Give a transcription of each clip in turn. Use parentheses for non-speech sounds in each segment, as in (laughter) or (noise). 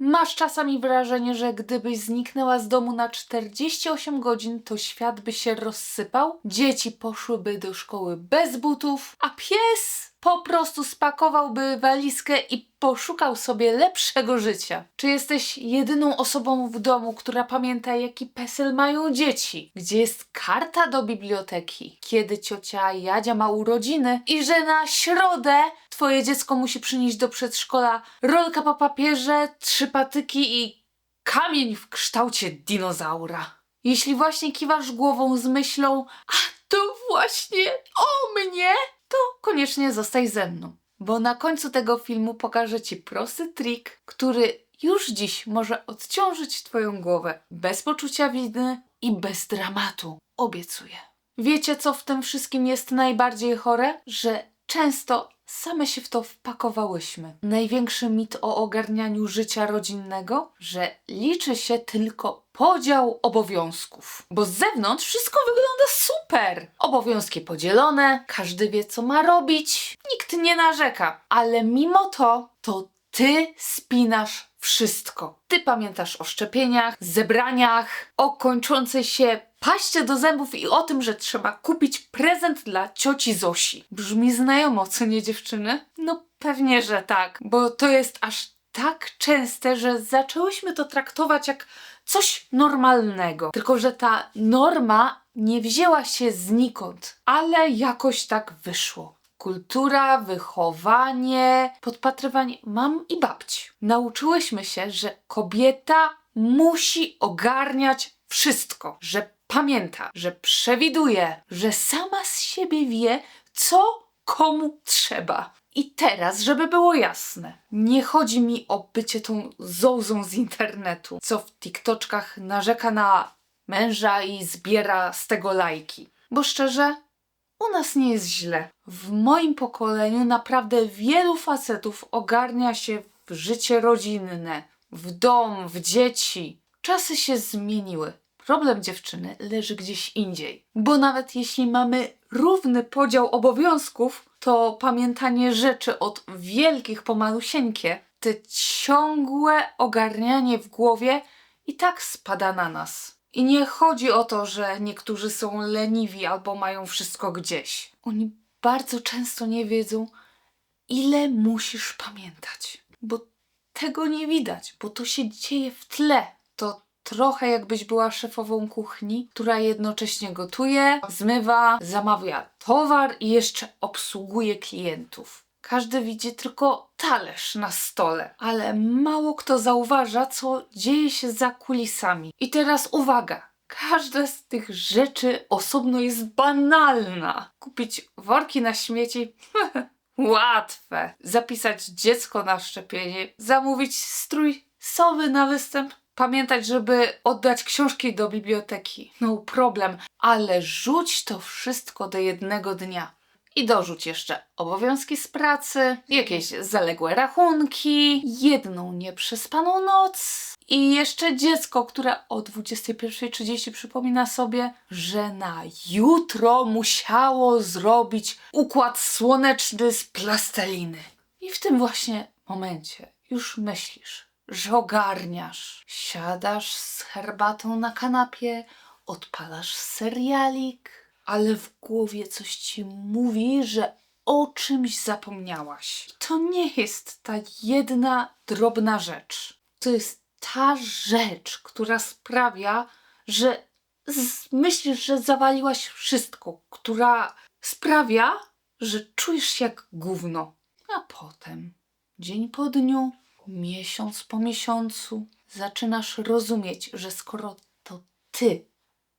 Masz czasami wrażenie, że gdybyś zniknęła z domu na 48 godzin, to świat by się rozsypał, dzieci poszłyby do szkoły bez butów, a pies po prostu spakowałby walizkę i poszukał sobie lepszego życia. Czy jesteś jedyną osobą w domu, która pamięta, jaki PESEL mają dzieci? Gdzie jest karta do biblioteki? Kiedy ciocia Jadzia ma urodziny? I że na środę twoje dziecko musi przynieść do przedszkola rolka po papierze, trzy patyki i kamień w kształcie dinozaura. Jeśli właśnie kiwasz głową z myślą, a to właśnie o mnie, to koniecznie zostaj ze mną. Bo na końcu tego filmu pokażę Ci prosty trik, który już dziś może odciążyć Twoją głowę bez poczucia winy i bez dramatu. Obiecuję. Wiecie, co w tym wszystkim jest najbardziej chore? Że często same się w to wpakowałyśmy. Największy mit o ogarnianiu życia rodzinnego, że liczy się tylko podział obowiązków. Bo z zewnątrz wszystko wygląda super. Obowiązki podzielone, każdy wie, co ma robić, nikt nie narzeka. Ale mimo to, to ty spinasz wszystko. Ty pamiętasz o szczepieniach, zebraniach, o kończącej się paście do zębów i o tym, że trzeba kupić prezent dla cioci Zosi. Brzmi znajomo, co nie dziewczyny? No pewnie, że tak, bo to jest aż tak częste, że zaczęłyśmy to traktować jak coś normalnego. Tylko, że ta norma nie wzięła się znikąd, ale jakoś tak wyszło. Kultura, wychowanie, podpatrywanie mam i babci. Nauczyłyśmy się, że kobieta musi ogarniać wszystko, że pamięta, że przewiduje, że sama z siebie wie, co komu trzeba. I teraz, żeby było jasne, nie chodzi mi o bycie tą zołzą z internetu, co w TikToczkach narzeka na męża i zbiera z tego lajki. Bo szczerze, u nas nie jest źle. W moim pokoleniu naprawdę wielu facetów ogarnia się w życie rodzinne, w dom, w dzieci. Czasy się zmieniły. Problem dziewczyny leży gdzieś indziej. Bo nawet jeśli mamy równy podział obowiązków, to pamiętanie rzeczy od wielkich po malusieńkie, te ciągłe ogarnianie w głowie i tak spada na nas. I nie chodzi o to, że niektórzy są leniwi albo mają wszystko gdzieś. Oni bardzo często nie wiedzą, ile musisz pamiętać, bo tego nie widać, bo to się dzieje w tle. Trochę jakbyś była szefową kuchni, która jednocześnie gotuje, zmywa, zamawia towar i jeszcze obsługuje klientów. Każdy widzi tylko talerz na stole, ale mało kto zauważa, co dzieje się za kulisami. I teraz uwaga! Każda z tych rzeczy osobno jest banalna. Kupić worki na śmieci? (laughs) Łatwe. Zapisać dziecko na szczepienie, zamówić strój sowy na występ, pamiętać, żeby oddać książki do biblioteki. No problem, ale rzuć to wszystko do jednego dnia. I dorzuć jeszcze obowiązki z pracy, jakieś zaległe rachunki, jedną nieprzespaną noc i jeszcze dziecko, które o 21.30 przypomina sobie, że na jutro musiało zrobić układ słoneczny z plasteliny. I w tym właśnie momencie już myślisz, że ogarniasz. Siadasz z herbatą na kanapie, odpalasz serialik, ale w głowie coś ci mówi, że o czymś zapomniałaś. To nie jest ta jedna drobna rzecz. To jest ta rzecz, która sprawia, że myślisz, że zawaliłaś wszystko, która sprawia, że czujesz się jak gówno. A potem, dzień po dniu, miesiąc po miesiącu, zaczynasz rozumieć, że skoro to ty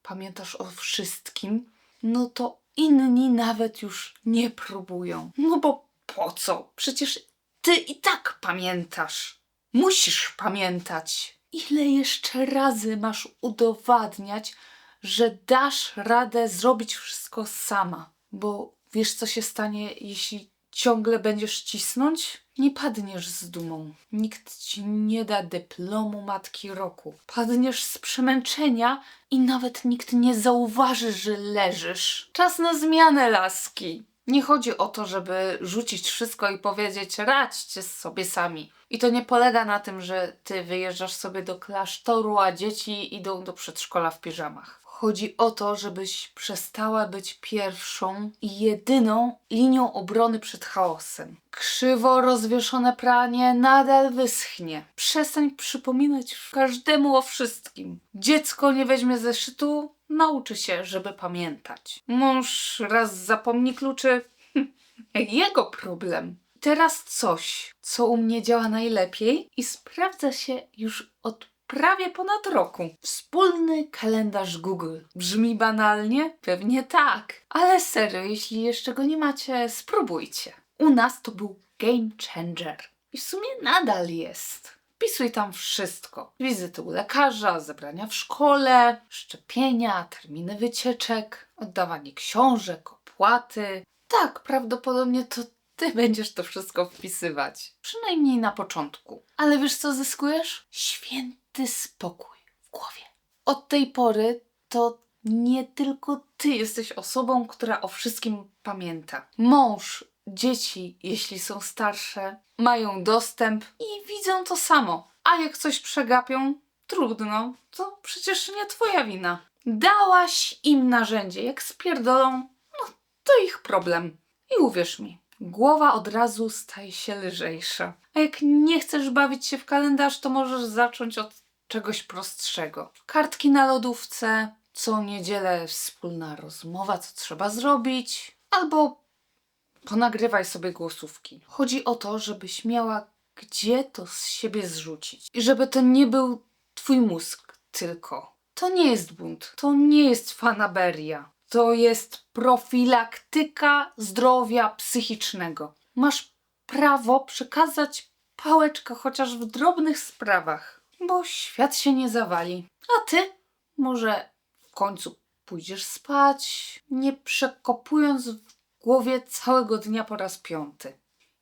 pamiętasz o wszystkim, no to inni nawet już nie próbują. No bo po co? Przecież ty i tak pamiętasz. Musisz pamiętać. Ile jeszcze razy masz udowadniać, że dasz radę zrobić wszystko sama? Bo wiesz, co się stanie, jeśli ciągle będziesz cisnąć? Nie padniesz z dumą. Nikt ci nie da dyplomu matki roku. Padniesz z przemęczenia i nawet nikt nie zauważy, że leżysz. Czas na zmianę, laski. Nie chodzi o to, żeby rzucić wszystko i powiedzieć radźcie sobie sami. I to nie polega na tym, że ty wyjeżdżasz sobie do klasztoru, a dzieci idą do przedszkola w piżamach. Chodzi o to, żebyś przestała być pierwszą i jedyną linią obrony przed chaosem. Krzywo rozwieszone pranie nadal wyschnie. Przestań przypominać każdemu o wszystkim. Dziecko nie weźmie zeszytu, nauczy się, żeby pamiętać. Mąż raz zapomni kluczy, (laughs) jego problem. Teraz coś, co u mnie działa najlepiej i sprawdza się już od prawie ponad roku. Wspólny kalendarz Google. Brzmi banalnie? Pewnie tak. Ale serio, jeśli jeszcze go nie macie, spróbujcie. U nas to był game changer. I w sumie nadal jest. Wpisuj tam wszystko. Wizyty u lekarza, zebrania w szkole, szczepienia, terminy wycieczek, oddawanie książek, opłaty. Tak, prawdopodobnie to ty (laughs) będziesz to wszystko wpisywać. Przynajmniej na początku. Ale wiesz co zyskujesz? Święty spokój w głowie. Od tej pory to nie tylko ty jesteś osobą, która o wszystkim pamięta. Mąż, dzieci, jeśli są starsze, mają dostęp i widzą to samo. A jak coś przegapią, trudno, to przecież nie twoja wina. Dałaś im narzędzie, jak spierdolą, no to ich problem. I uwierz mi, głowa od razu staje się lżejsza. A jak nie chcesz bawić się w kalendarz, to możesz zacząć od czegoś prostszego. Kartki na lodówce, co niedzielę wspólna rozmowa, co trzeba zrobić, albo ponagrywaj sobie głosówki. Chodzi o to, żebyś miała gdzie to z siebie zrzucić. I żeby to nie był twój mózg tylko. To nie jest bunt, to nie jest fanaberia. To jest profilaktyka zdrowia psychicznego. Masz prawo przekazać pałeczkę chociaż w drobnych sprawach, bo świat się nie zawali. A ty może w końcu pójdziesz spać, nie przekopując w głowie całego dnia po raz piąty.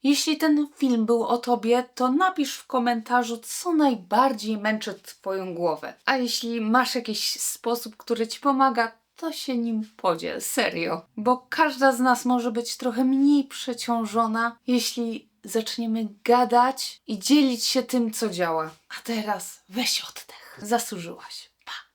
Jeśli ten film był o tobie, to napisz w komentarzu, co najbardziej męczy twoją głowę. A jeśli masz jakiś sposób, który ci pomaga, to się nim podziel, serio. Bo każda z nas może być trochę mniej przeciążona, jeśli zaczniemy gadać i dzielić się tym, co działa. A teraz weź oddech. Zasłużyłaś.